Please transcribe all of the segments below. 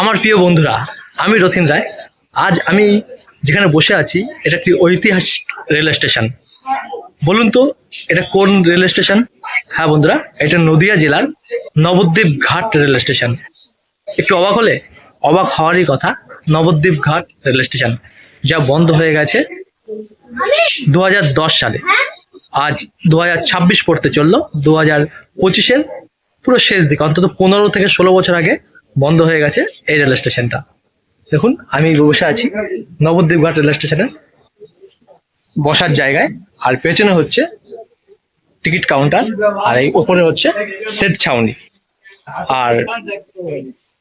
আমার প্রিয় বন্ধুরা, আমি রথিন রায়। আজ আমি যেখানে বসে আছি, এটা একটি ঐতিহাসিক রেল স্টেশন। বলুন তো, এটা কোন রেল স্টেশন? হ্যাঁ বন্ধুরা, এটা নদিয়া জেলার নবদ্বীপ ঘাট রেল স্টেশন। একটু অবাক হলে? অবাক হওয়ারই কথা, নবদ্বীপ ঘাট রেল স্টেশন, যা বন্ধ হয়ে গেছে দু হাজার দশ সালে। আজ দু হাজার ছাব্বিশ পড়তে চলল দু হাজার পঁচিশের পুরো শেষ দিকে, অন্তত পনেরো থেকে ষোলো বছর আগে বন্ধ হয়ে গেছে এই রেল স্টেশনটা। দেখুন আমি বসে আছি নবদ্বীপ ঘাট রেল স্টেশনে। বসার জায়গায় আর পেছনে হচ্ছে টিকিট কাউন্টার আর এই ওপরে হচ্ছে সেট ছাউনি। আর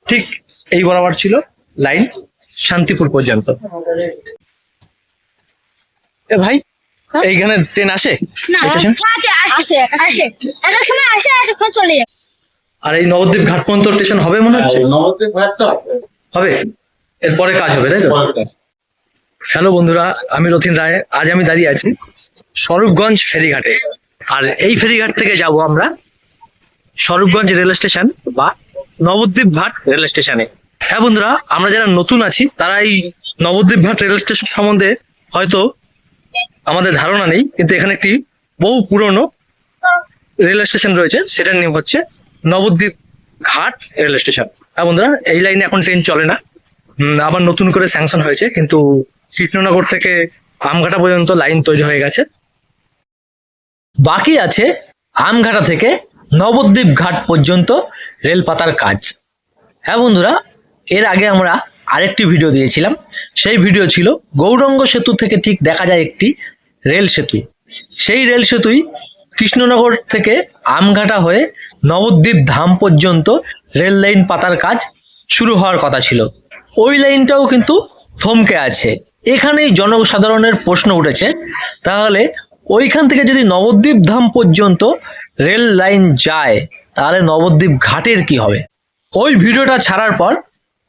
ঠিক এই বরাবর ছিল লাইন শান্তিপুর পর্যন্ত। এ ভাই এইখানে ট্রেন আসে? আসে আসে আসে। এক এক সময় আসে এক চলে যায়। আর এই নবদ্বীপ ঘাট পর্যন্ত স্টেশন হবে মনে হচ্ছে? নবদ্বীপ ঘাটটা হবে। এরপরে কাজ হবে তাই তো? হ্যালো বন্ধুরা আমি রথিন রায় আজ আমি দাঁড়িয়ে আছি স্বরূপগঞ্জ ফেরিঘাটে। আর এই ফেরিঘাট থেকে যাব আমরা স্বরূপগঞ্জ রেল স্টেশন বা নবদ্বীপ ঘাট রেল স্টেশনে। হ্যাঁ বন্ধুরা আমরা যারা নতুন আছি তারা এই নবদ্বীপ ঘাট রেল স্টেশন সম্বন্ধে হয়তো আমাদের ধারণা নেই কিন্তু এখানে একটি বহু পুরনো রেল স্টেশন রয়েছে সেটার নাম হচ্ছে নবদ্বীপ ঘাট রেল স্টেশন হ্যাঁ বন্ধুরা, এই লাইনে এখন ট্রেন চলে না। আবার নতুন করে স্যাংশন হয়েছে, কিন্তু কৃষ্ণনগর থেকে আমঘাটা পর্যন্ত লাইন তৈরি হয়ে গেছে। বাকি আছে আমঘাটা থেকে নবদ্বীপ ঘাট পর্যন্ত রেল পাতার কাজ। হ্যাঁ বন্ধুরা, এর আগে আমরা আরেকটি ভিডিও দিয়েছিলাম। সেই ভিডিও ছিল গৌরঙ্গ সেতু থেকে ঠিক দেখা যায় একটি রেল সেতু সেই রেল সেতুই কৃষ্ণনগর থেকে আমঘাটা হয়ে নবদ্বীপ ধাম পর্যন্ত রেল লাইন পাতার কাজ শুরু হওয়ার কথা ছিল। ওই লাইনটাও কিন্তু থমকে আছে। এখানেই জনসাধারণের প্রশ্ন উঠেছে, তাহলে ওইখান থেকে যদি নবদ্বীপ ধাম পর্যন্ত রেল লাইন যায়, তাহলে নবদ্বীপ ঘাটের কি হবে? ওই ভিডিওটা ছাড়ার পর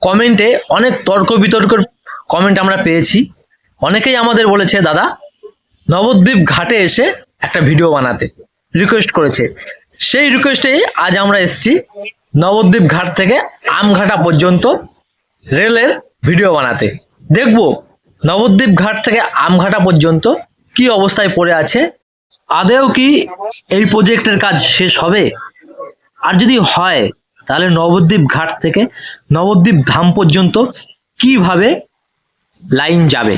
কমেন্টে অনেক তর্ক বিতর্কের কমেন্ট আমরা পেয়েছি। অনেকেই আমাদের বলেছে, দাদা, নবদ্বীপ ঘাটে এসে একটা ভিডিও বানাতে রিকোয়েস্ট করেছে। সেই রিকোয়েস্টে আজ আমরা এসেছি নবদ্বীপ ঘাট থেকে আমঘাটা পর্যন্ত রেলের ভিডিও বানাতে। দেখব নবদ্বীপ ঘাট থেকে আমঘাটা পর্যন্ত কি অবস্থায় পড়ে আছে। আদেও কি এই প্রজেক্টের কাজ শেষ হবে? আর যদি হয়, তাহলে নবদ্বীপ ঘাট থেকে নবদ্বীপ ধাম পর্যন্ত কীভাবে লাইন যাবে?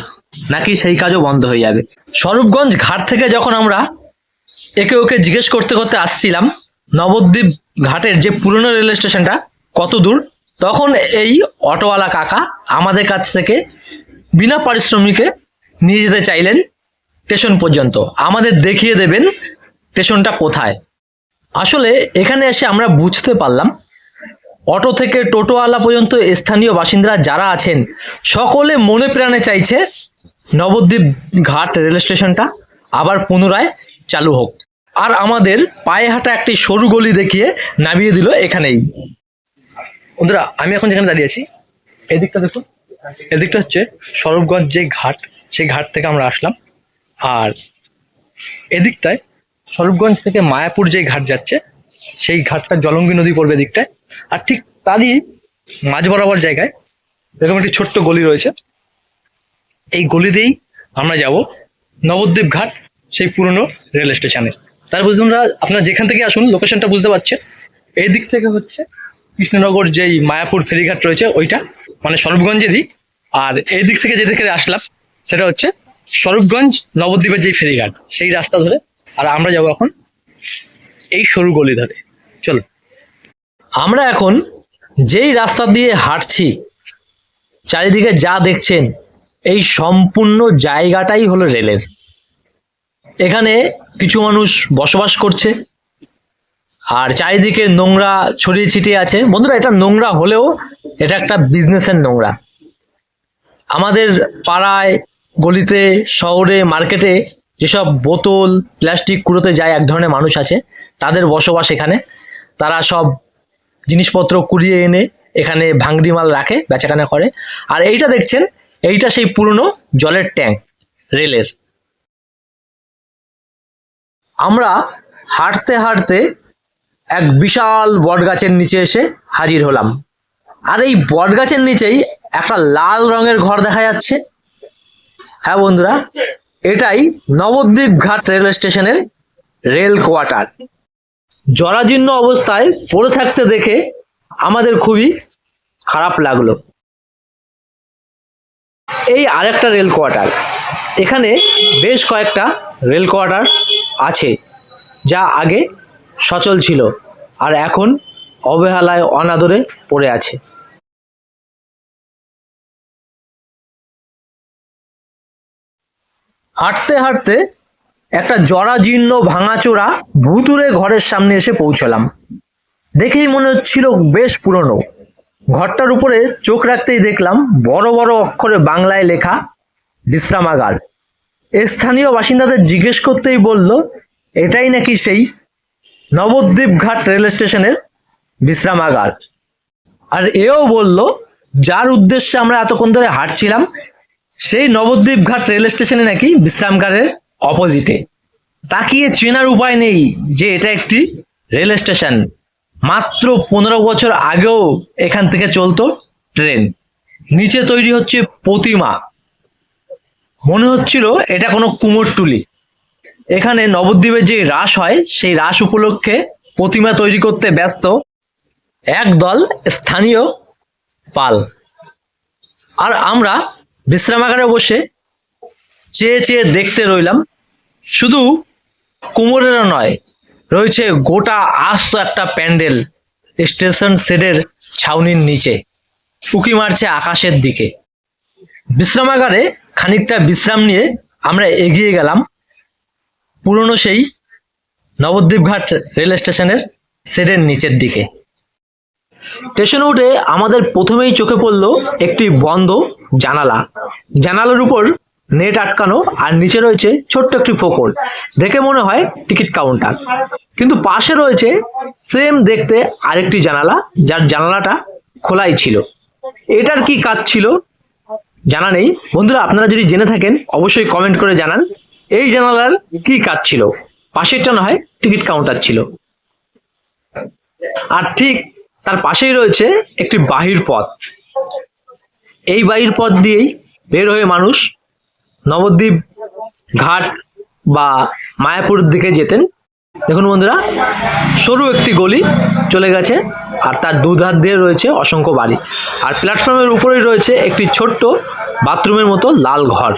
নাকি সেই কাজও বন্ধ হয়ে যাবে? স্বরূপগঞ্জ ঘাট থেকে যখন আমরা একে ওকে জিজ্ঞেস করতে করতে আসছিলাম, নবদ্বীপ ঘাটের যে পুরনো রেল স্টেশনটা কত দূর, তখন এই অটোওয়ালা কাকা আমাদের কাছ থেকে বিনা পারিশ্রমিকে নিয়ে যেতে চাইলেন স্টেশন পর্যন্ত। আমাদের দেখিয়ে দেবেন স্টেশনটা কোথায়। আসলে এখানে এসে আমরা বুঝতে পারলাম, অটো থেকে টোটোওয়ালা পর্যন্ত স্থানীয় বাসিন্দারা যারা আছেন, সকলে মনে প্রাণে চাইছে নবদ্বীপ ঘাট রেল স্টেশনটা আবার পুনরায় চালু হোক। আর আমাদের পায়ে হাঁটা একটি সরু গলি দেখিয়ে নামিয়ে দিল এখানেই। বন্ধুরা, আমি এখন যেখানে দাঁড়িয়ে আছি, এদিকটা দেখুন, এদিকটা হচ্ছে স্বরূপগঞ্জ যে ঘাট, সেই ঘাট থেকে আমরা আসলাম। আর এদিকটায় স্বরূপগঞ্জ থেকে মায়াপুর যে ঘাট যাচ্ছে, সেই ঘাটটা জলঙ্গি নদী পড়বে দিকটায় আর ঠিক তারই মাঝ বরাবর জায়গায় এরকম একটি ছোট্ট গলি রয়েছে। এই গলিতেই আমরা যাব। নবদ্বীপ ঘাট, সেই পুরনো রেল স্টেশনে। তার বুঝুন আপনারা যেখান থেকে আসুন, লোকেশনটা বুঝতে পারছেন। এই দিক থেকে হচ্ছে কৃষ্ণনগর যেই মায়াপুর ফেরিঘাট রয়েছে, ওইটা মানে স্বরূপগঞ্জেরই আর এই দিক থেকে যে দিকে আসলাম, সেটা হচ্ছে স্বরূপগঞ্জ নবদ্বীপের যেই ফেরিঘাট, সেই রাস্তা ধরে। আর আমরা যাব এখন এই সরু গলি ধরে। চলো আমরা এখন যেই রাস্তা দিয়ে হাঁটছি, চারিদিকে যা দেখছেন এই সম্পূর্ণ জায়গাটাই হলো রেলের। এখানে কিছু মানুষ বসবাস করছে, আর চারিদিকে নোংরা ছড়িয়ে ছিটিয়ে আছে। বন্ধুরা, এটা নোংরা হলেও এটা একটা বিজনেসের নোংরা। আমাদের পাড়ায়, গলিতে, শহরে মার্কেটে যেসব বোতল প্লাস্টিক কুড়োতে যায় এক ধরনের মানুষ আছে, তাদের বসবাস এখানে। তারা সব জিনিসপত্র কুড়িয়ে এনে এখানে ভাঙড়ি মাল রাখে, বেচাকেনা করে। আর এইটা দেখছেন এইটা সেই পুরনো জলের ট্যাঙ্ক, রেলের। আমরা হাঁটতে হাঁটতে এক বিশাল বট গাছের নিচে এসে হাজির হলাম। আর এই বটগাছের নিচেই একটা লাল রঙের ঘর দেখা যাচ্ছে। হ্যাঁ বন্ধুরা, এটাই নবদ্বীপ ঘাট রেল স্টেশনের রেল কোয়ার্টার। জরাজীর্ণ অবস্থায় পড়ে থাকতে দেখে আমাদের খুবই খারাপ লাগল। এই আরেকটা রেল কোয়ার্টার এখানে বেশ কয়েকটা রেল কোয়ার্টার আছে, যা আগে সচল ছিল আর এখন অবহেলায় অনাদরে পড়ে আছে। হাঁটতে হাঁটতে একটা জরাজীর্ণ ভাঙাচোরা ভুতুরে ঘরের সামনে এসে পৌঁছলাম। দেখেই মনে হচ্ছিল বেশ পুরনো। ঘরটার উপরে চোখ রাখতেই দেখলাম বড় বড় অক্ষরে বাংলায় লেখা বিশ্রামাগার। স্থানীয় বাসিন্দাদের জিজ্ঞেস করতেই বলল, এটাই নাকি সেই নবদ্বীপ ঘাট রেল স্টেশনের বিশ্রামাগার? আর এও বলল, যার উদ্দেশ্যে আমরা এতক্ষণ ধরে হাঁটছিলাম, সেই নবদ্বীপ ঘাট রেল স্টেশনে নাকি বিশ্রামগারের অপোজিটে। তাকিয়ে চেনার উপায় নেই যে এটা একটি রেল স্টেশন। মাত্র পনেরো বছর আগেও এখান থেকে চলতো ট্রেন। নিচে তৈরি হচ্ছে প্রতিমা। মনে হচ্ছিল এটা কোনো কুমোরটুলি এখানে নবদ্বীপে যে রাস হয়, সেই রাস উপলক্ষে প্রতিমা তৈরি করতে ব্যস্ত একদল স্থানীয় পাল। আর আমরা বিশ্রামাগারে বসে চেয়ে চেয়ে দেখতে রইলাম, শুধু কুমোরেরা নয় রয়েছে গোটা আস্ত একটা প্যান্ডেল স্টেশন শেডের ছাউনির নিচে। উকি মারছে আকাশের দিকে। বিশ্রামাগারে খানিকটা বিশ্রাম নিয়ে আমরা এগিয়ে গেলাম পুরনো সেই নবদ্বীপ ঘাট রেল স্টেশনের শেডের নিচের দিকে। স্টেশনে উঠে আমাদের প্রথমেই চোখে পড়ল একটি বন্ধ জানালা। জানালার উপর নেট আটকানো আর নিচে রয়েছে ছোট্ট একটি ফোকর দেখে মনে হয় টিকিট কাউন্টার। কিন্তু পাশে রয়েছে সেম দেখতে আরেকটি জানালা, যার জানালাটা খোলাই ছিল। এটার কি কাজ ছিল? জানা নেই। বন্ধুরা, আপনারা যদি জেনে থাকেন, অবশ্যই কমেন্ট করে জানান। এই জানালার কি কাজ ছিল? পাশেরটা না হয় টিকিট কাউন্টার ছিল। আর ঠিক তার পাশেই রয়েছে একটি বাহির পথ। এই বাহির পথ দিয়েই বের হয়ে মানুষ নবদ্বীপ ঘাট বা মায়াপুরের দিকে যেতেন। দেখুন বন্ধুরা, সরু একটি গলি চলে গেছে আর তার দুধার দিয়ে রয়েছে অসংখ্য বাড়ি। আর প্ল্যাটফর্মের উপরেই রয়েছে একটি ছোট্ট বাথরুমের মতো লাল ঘর।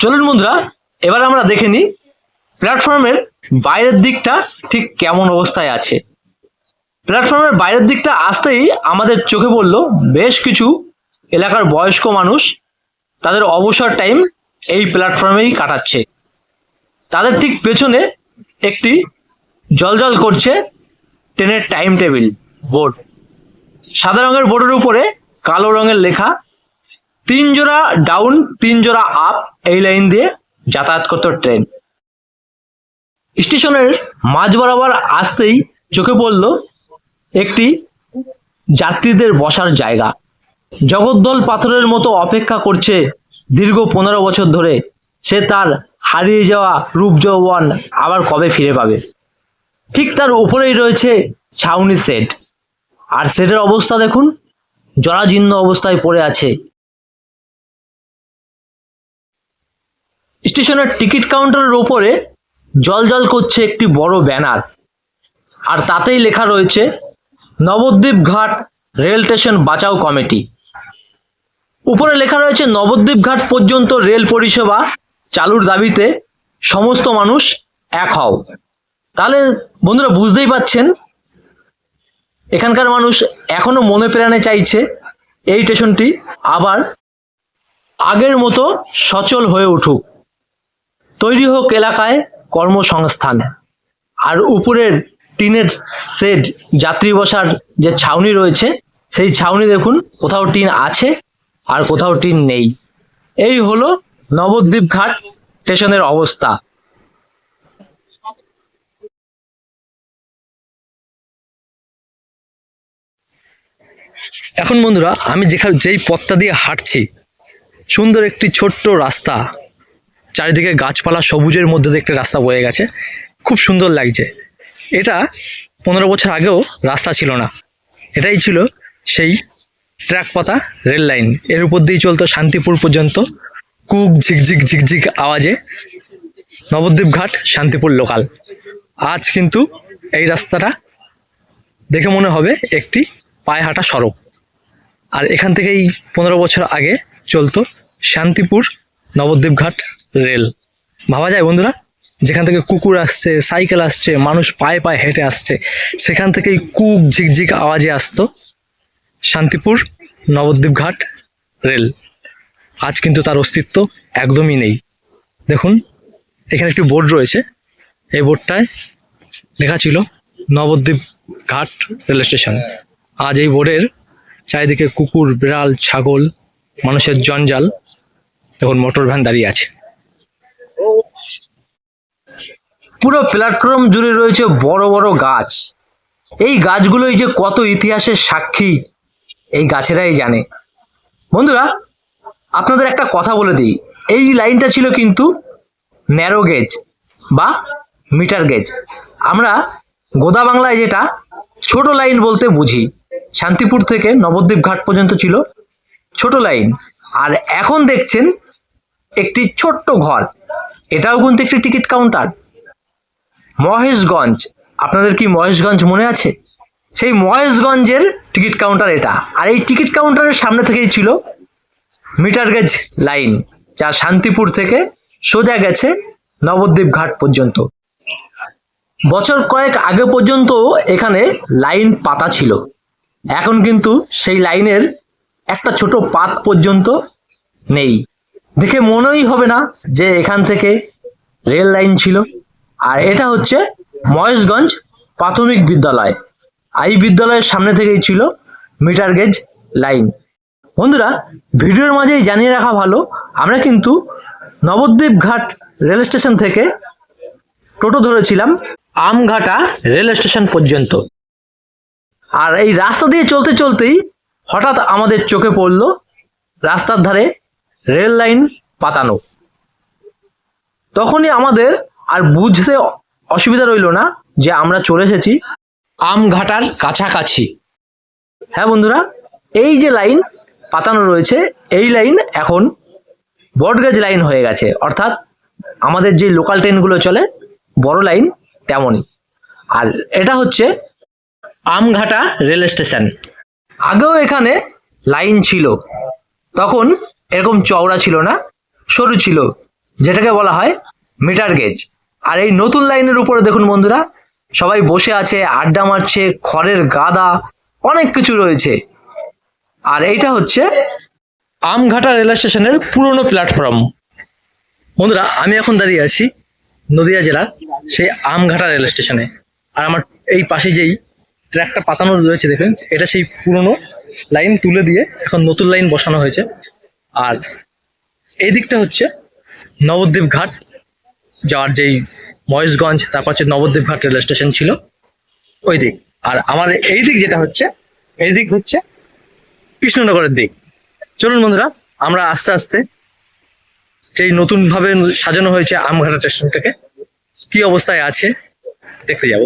চলুন বন্ধুরা, এবার আমরা দেখে নিই প্ল্যাটফর্মের বাইরের দিকটা ঠিক কেমন অবস্থায় আছে। প্ল্যাটফর্মের বাইরের দিকটা আসতেই আমাদের চোখে পড়ল বেশ কিছু এলাকার বয়স্ক মানুষ। তাদের অবসর টাইম এই প্ল্যাটফর্মেই কাটাচ্ছে। তাদের ঠিক পেছনে একটি জলজল করছে ট্রেনের টাইম টেবিল বোর্ড সাদা রঙের বোর্ডের উপরে কালো রঙের লেখা, তিন জোড়া ডাউন তিন জোড়া আপ এই লাইন দিয়ে যাতায়াত করতো ট্রেন। স্টেশনের মাঝ বরাবর আসতেই চোখে পড়ল একটি যাত্রীদের বসার জায়গা। জগদ্দল পাথরের মতো অপেক্ষা করছে দীর্ঘ পনেরো বছর ধরে। সে তার হারিয়ে যাওয়া রূপ যৌবন আবার কবে ফিরে পাবে? ঠিক তার উপরেই রয়েছে ছাউনি সেট। আর সেটের অবস্থা দেখুন, জরাজীর্ণ অবস্থায় পড়ে আছে। স্টেশনের টিকিট কাউন্টারের ওপরে জল করছে একটি বড় ব্যানার। আর তাতেই লেখা রয়েছে, নবদ্বীপ ঘাট রেল স্টেশন বাঁচাও কমিটি। উপরে লেখা রয়েছে, নবদ্বীপ ঘাট পর্যন্ত রেল পরিষেবা চালুর দাবিতে সমস্ত মানুষ এক হও। তাহলে বন্ধুরা বুঝতেই পাচ্ছেন, এখানকার মানুষ এখনও মনে প্রাণে চাইছে এই স্টেশনটি আবার আগের মতো সচল হয়ে উঠুক। তৈরি হোক এলাকায় কর্মসংস্থান। আর উপরের টিনের সেড যাত্রী বসার যে ছাউনি রয়েছে, সেই ছাউনি দেখুন, কোথাও টিন আছে। আর কোথাও টিন নেই। এই হলো নবদ্বীপ ঘাট স্টেশনের অবস্থা। এখন বন্ধুরা, আমি যেখানে যেই পথটা দিয়ে হাঁটছি, সুন্দর একটি ছোট্ট রাস্তা। চারিদিকে গাছপালা সবুজের মধ্যে দিয়ে একটা রাস্তা বয়ে গেছে। খুব সুন্দর লাগছে। এটা পনেরো বছর আগেও রাস্তা ছিল না। এটাই ছিল সেই ট্র্যাক পাতা, রেল লাইন। এর উপর দিয়ে চলতো শান্তিপুর পর্যন্ত। কুক ঝিকঝিক ঝিকঝিক আওয়াজে নবদ্বীপ ঘাট, শান্তিপুর লোকাল আজ কিন্তু এই রাস্তাটা দেখে মনে হবে একটি পায়ে হাঁটা সড়ক। আর এখান থেকেই পনেরো বছর আগে চলতো শান্তিপুর নবদ্বীপ ঘাট রেল। ভাবা যায় বন্ধুরা, যেখান থেকে কুকুর আসছে, সাইকেল আসছে, মানুষ পায়ে পায়ে হেঁটে আসছে, সেখান থেকেই কুক ঝিকঝিক আওয়াজে আসতো শান্তিপুর, নবদ্বীপ ঘাট, রেল। আজ কিন্তু তার অস্তিত্ব একদমই নেই। দেখুন, এখানে একটি বোর্ড রয়েছে। এই বোর্ডটায় লেখা ছিল, নবদ্বীপ ঘাট রেল স্টেশন। আজ এই বোর্ডের চারিদিকে কুকুর, বিড়াল, ছাগল, মানুষের জঞ্জাল। এখন মোটর ভ্যান দাঁড়িয়ে আছে। পুরো প্ল্যাটফর্ম জুড়ে রয়েছে বড় বড় গাছ। এই গাছগুলোই যে কত ইতিহাসের সাক্ষী এই গাছেরাই জানে। বন্ধুরা, আপনাদের একটা কথা বলে দিই। এই লাইনটা ছিল কিন্তু ন্যারো গেজ বা মিটার গেজ আমরা গোদা বাংলায় যেটা ছোট লাইন বলতে বুঝি। শান্তিপুর থেকে নবদ্বীপ ঘাট পর্যন্ত ছিল ছোট লাইন। আর এখন দেখছেন একটি ছোট্ট ঘর। এটাও কিন্তু একটি টিকিট কাউন্টার। মহেশগঞ্জ। আপনাদের কি মহেশগঞ্জ মনে আছে? সেই মহেশগঞ্জের টিকিট কাউন্টার এটা। আর এই টিকিট কাউন্টারের সামনে থেকেই ছিল মিটার গেজ লাইন, যা শান্তিপুর থেকে সোজা গেছে নবদ্বীপ ঘাট পর্যন্ত। বছর কয়েক আগে পর্যন্ত এখানে লাইন পাতা ছিল। এখন কিন্তু সেই লাইনের একটা ছোট পাত পর্যন্ত নেই। দেখে মনেই হবে না যে এখান থেকে রেল লাইন ছিল। আর এটা হচ্ছে মহেশগঞ্জ প্রাথমিক বিদ্যালয়। আর এই বিদ্যালয়ের সামনে থেকেই ছিল মিটার গেজ লাইন। বন্ধুরা, ভিডিওর মাঝেই জানিয়ে রাখা ভালো, আমরা কিন্তু নবদ্বীপ ঘাট রেল স্টেশন থেকে টোটো ধরেছিলাম আমঘাটা রেল স্টেশন পর্যন্ত। আর এই রাস্তা দিয়ে চলতে চলতেই হঠাৎ আমাদের চোখে পড়ল রাস্তার ধারে রেল লাইন পাতানো। তখনই আমাদের আর বুঝতে অসুবিধা রইল না যে আমরা চলে এসেছি আমঘাটার কাছাকাছি। হ্যাঁ বন্ধুরা, এই যে লাইন পাতানো রয়েছে, এই লাইন এখন বটগেজ লাইন হয়ে গেছে। অর্থাৎ আমাদের যে লোকাল ট্রেনগুলো চলে, বড় লাইন তেমনই। আর এটা হচ্ছে আমঘাটা রেল স্টেশন। আগেও এখানে লাইন ছিল, তখন এরকম চওড়া ছিল না, সরু ছিল, যেটাকে বলা হয় মিটার গেজ। আর এই নতুন লাইনের উপরে দেখুন বন্ধুরা সবাই বসে আছে, আড্ডা মারছে, খড়ের গাদা, অনেক কিছু রয়েছে। আর এইটা হচ্ছে আমঘাটা রেল স্টেশনের পুরনো প্ল্যাটফর্ম বন্ধুরা, আমি এখন দাঁড়িয়ে আছি নদিয়া জেলার সেই আমঘাটা রেল স্টেশনে। আর আমার এই পাশে যেই ট্র্যাকটা পাতানো রয়েছে, দেখেন, এটা সেই পুরনো লাইন তুলে দিয়ে এখন নতুন লাইন বসানো হয়েছে। আর এই দিকটা হচ্ছে নবদ্বীপ ঘাট যাওয়ার যেই মহেশগঞ্জ, তারপর হচ্ছে নবদ্বীপ ঘাট রেল স্টেশন ছিল ওই দিক। আর আমার এই দিক যেটা হচ্ছে, এই দিক হচ্ছে কৃষ্ণনগরের দিক। চলুন বন্ধুরা, আমরা আস্তে আস্তে সেই নতুন ভাবে সাজানো হয়েছে আমঘাটা স্টেশনটাকে কি অবস্থায় আছে দেখতে যাব।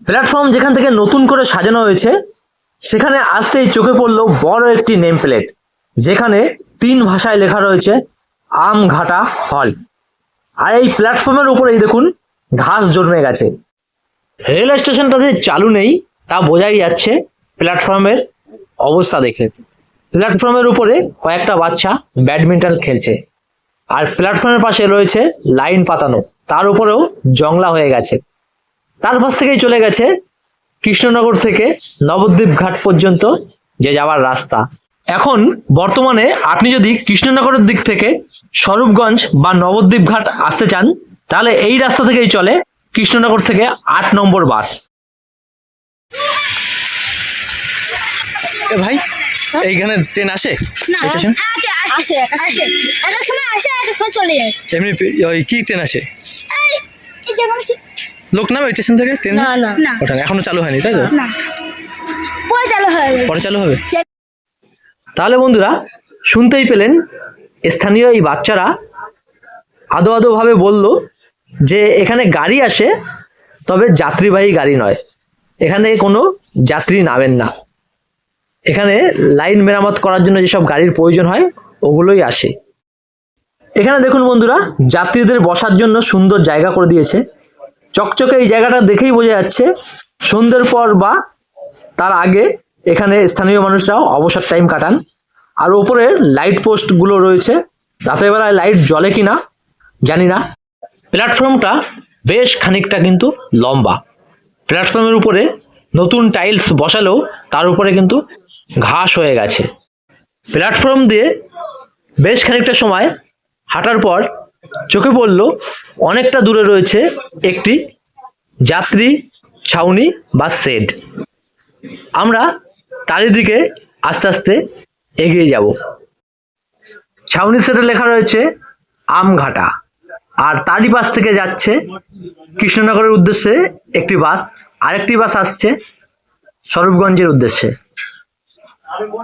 প্ল্যাটফর্ম যেখান থেকে নতুন করে সাজানো হয়েছে, সেখানে আসতেই চোখে পড়ল বড় একটি নেম প্লেট যেখানে তিন ভাষায় লেখা রয়েছে, আমঘাটা হল। আর এই প্ল্যাটফর্মের উপরেই দেখুন, ঘাস জন্মে গেছে। রেল স্টেশনটা যে চালু নেই, তা বোঝাই যাচ্ছে প্ল্যাটফর্মের অবস্থা দেখে। প্ল্যাটফর্মের উপরে কয়েকটা বাচ্চা ব্যাডমিন্টন খেলছে। আর প্ল্যাটফর্মের পাশে রয়েছে লাইন পাতানো। তার উপরেও জংলা হয়ে গেছে। তার পাশ থেকেই চলে গেছে কৃষ্ণনগর থেকে নবদ্বীপ ঘাট পর্যন্ত যে যাওয়ার রাস্তা। এখন বর্তমানে আপনি যদি কৃষ্ণনগরের দিক থেকে স্বরূপগঞ্জ বা নবদ্বীপ ঘাট আসতে চান তাহলে এই রাস্তা থেকেই চলে কৃষ্ণনগর থেকে আট নম্বর বাস। ভাই এইখানে ট্রেন আসে? স্টেশন? হ্যাঁ, আসে আসে এক এক সময় আসে এক এক সময় চলে যায়। এমনি ওই কি ট্রেন আসে? লোক নামে স্টেশন থেকে ট্রেন না না। এখনও চালু হয়নি তাই তো? না। পরে চালু পরে চালু হবে? তাহলে বন্ধুরা শুনতেই পেলেন স্থানীয় এই বাচ্চারা আদো আদো ভাবে বলল যে এখানে গাড়ি আসে, তবে যাত্রীবাহী গাড়ি নয়। এখানে কোনো যাত্রী নামেন না। এখানে লাইন মেরামত করার জন্য যেসব গাড়ির প্রয়োজন হয়, ওগুলোই আসে। এখানে দেখুন বন্ধুরা, যাত্রীদের বসার জন্য সুন্দর জায়গা করে দিয়েছে। চকচকে এই জায়গাটা দেখেই বোঝা যাচ্ছে, সন্ধ্যের পর বা তার আগে এখানে স্থানীয় মানুষরাও অবসর টাইম কাটান। আর উপরে লাইট পোস্টগুলো রয়েছে। রাতের বেলায় লাইট জ্বলে কিনা, জানি না। প্ল্যাটফর্মটা বেশ খানিকটা কিন্তু লম্বা। প্ল্যাটফর্মের উপরে নতুন টাইলস বসালেও তার উপরে কিন্তু ঘাস হয়ে গেছে। প্ল্যাটফর্ম দিয়ে বেশ খানিকটা সময় হাঁটার পর চোখে পড়ল অনেকটা দূরে রয়েছে একটি যাত্রী ছাউনি বা শেড আমরা তারই দিকে আস্তে আস্তে এগিয়ে যাব। ছাউনি সেটে লেখা রয়েছে, আমঘাটা। আর তারই পাশ থেকে যাচ্ছে কৃষ্ণনগরের উদ্দেশ্যে একটি বাস। আরেকটি বাস আসছে স্বরূপগঞ্জের উদ্দেশ্যে।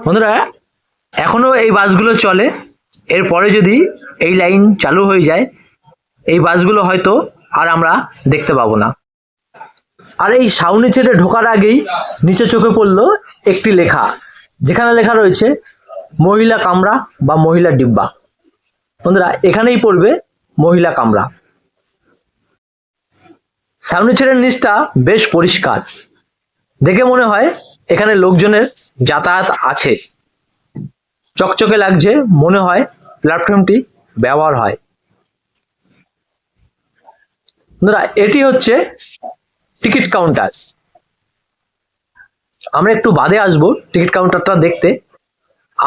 বন্ধুরা, এখনও এই বাসগুলো চলে। এরপরে যদি এই লাইন চালু হয়ে যায়, এই বাসগুলো হয়তো আর আমরা দেখতে পাবো না। আর এই সাউনি ছেড়ে ঢোকার আগেই নিচে চোখে পড়ল একটি লেখা। যেখানে লেখা রয়েছে মহিলা কামরা বা মহিলা ডিব্বা। বন্ধুরা, এখানেই পড়বে মহিলা কামরা। ছেড়ের নিচটা বেশ পরিষ্কার। দেখে মনে হয় এখানে লোকজনের যাতায়াত আছে। চকচকে লাগছে, মনে হয় প্ল্যাটফর্মটি ব্যবহার হয়। বন্ধুরা, এটি হচ্ছে টিকিট কাউন্টার আমরা একটু বাদে আসব টিকিট কাউন্টারটা দেখতে।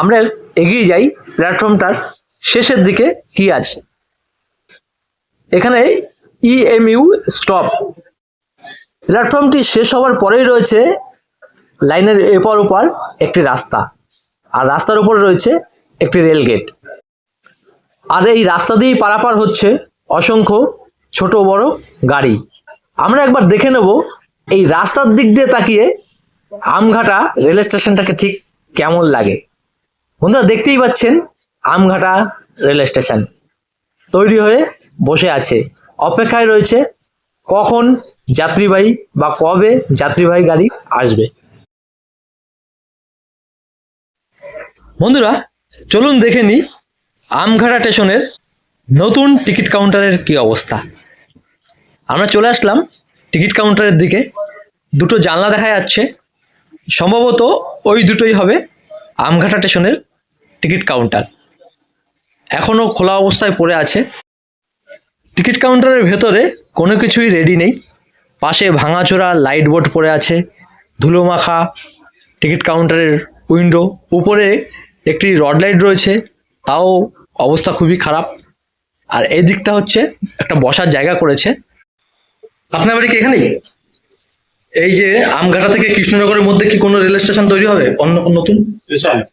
আমরা এগিয়ে যাই প্ল্যাটফর্মটার শেষের দিকে কি আছে। এখানে E ইএমইউ স্টপ প্ল্যাটফর্মটি শেষ হওয়ার পরেই রয়েছে লাইনের এপার ওপার একটি রাস্তা। আর রাস্তার উপর রয়েছে একটি রেল গেট। আর এই রাস্তা দিয়েই পারাপার হচ্ছে অসংখ্য ছোট বড় গাড়ি। আমরা একবার দেখে নেব এই রাস্তার দিক দিয়ে তাকিয়ে আমঘাটা রেল স্টেশনটাকে ঠিক কেমন লাগে। বন্ধুরা, দেখতেই পাচ্ছেন আমঘাটা রেল স্টেশন। তৈরি হয়ে বসে আছে। অপেক্ষায় রয়েছে কখন যাত্রীবাহী বা কবে যাত্রীবাহী গাড়ি আসবে। বন্ধুরা, চলুন দেখে নিই আমঘাটা স্টেশনের নতুন টিকিট কাউন্টারের কি অবস্থা। আমরা চলে আসলাম টিকিট কাউন্টারের দিকে। দুটো জানলা দেখা যাচ্ছে। সম্ভবত ওই দুটোই হবে আমঘাটা স্টেশনের টিকিট কাউন্টার। এখনও খোলা অবস্থায় পড়ে আছে। টিকিট কাউন্টারের ভেতরে কোনো কিছুই রেডি নেই। পাশে ভাঙাচোরা লাইট বোর্ড পড়ে আছে। ধুলো মাখা টিকিট কাউন্টারের উইন্ডো উপরে একটি রড লাইট রয়েছে। তাও অবস্থা খুবই খারাপ। আর এই দিকটা হচ্ছে একটা বসার জায়গা করেছে। আপনার বাড়ি কি এখানেই? এই যে আমঘাটা থেকে কৃষ্ণনগরের মধ্যে কি কোনো রেল স্টেশন তৈরি হবে? অন্য কোনো নতুন?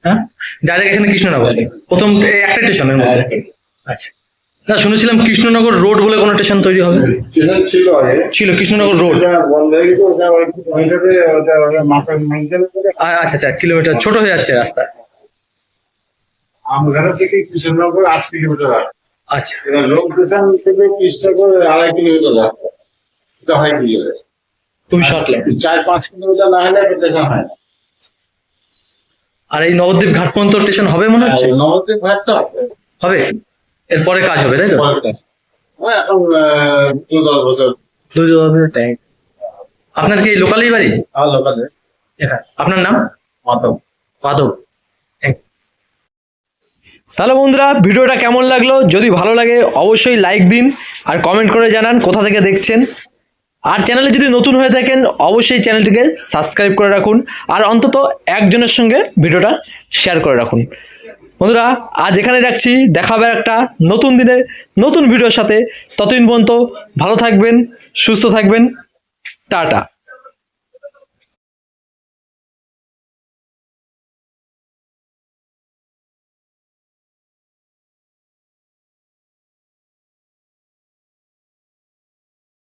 হ্যাঁ? ডাইরেক্ট এখানে কৃষ্ণনগর। প্রথম একটা স্টেশনের মধ্যে। আচ্ছা। না শুনেছিলাম কৃষ্ণনগর রোড বলে কোনো স্টেশন তৈরি হবে। ছিল ছিল কৃষ্ণনগর রোড। আচ্ছা আচ্ছা কিলোমিটার ছোট হয়ে যাচ্ছে রাস্তা। আমঘাটা থেকে কৃষ্ণনগর আট কিলোমিটার আচ্ছা। লোক স্টেশন থেকে কৃষ্ণনগর আড়াই কিলোমিটার রাস্তা। হয় কি? খুবই শর্ট লাইন চার পাঁচ কিলোমিটার না হলে স্টেশন হয় না। আর এই নবদ্বীপ ঘাট পর্যন্ত স্টেশন হবে মনে হচ্ছে? নবদ্বীপ ঘাটটা হবে। এরপরে কাজ হবে তাই তো? আপনার কি লোকালেই বাড়ি? লোকালে। আপনার নাম? মাধব। মাধব। তাহলে বন্ধুরা ভিডিওটা কেমন লাগল? যদি ভালো লাগে অবশ্যই লাইক দিন আর কমেন্ট করে জানান কোথা থেকে দেখছেন। আর চ্যানেলে যদি নতুন হয়ে থাকেন, অবশ্যই চ্যানেলটিকে সাবস্ক্রাইব করে রাখুন আর অন্তত একজনের সঙ্গে ভিডিওটা শেয়ার করে রাখুন। বন্ধুরা, আজ এখানে রাখছি। দেখা হবে একটা নতুন দিনে, নতুন ভিডিওর সাথে। ততদিন পর্যন্ত ভালো থাকবেন, সুস্থ থাকবেন। টাটা।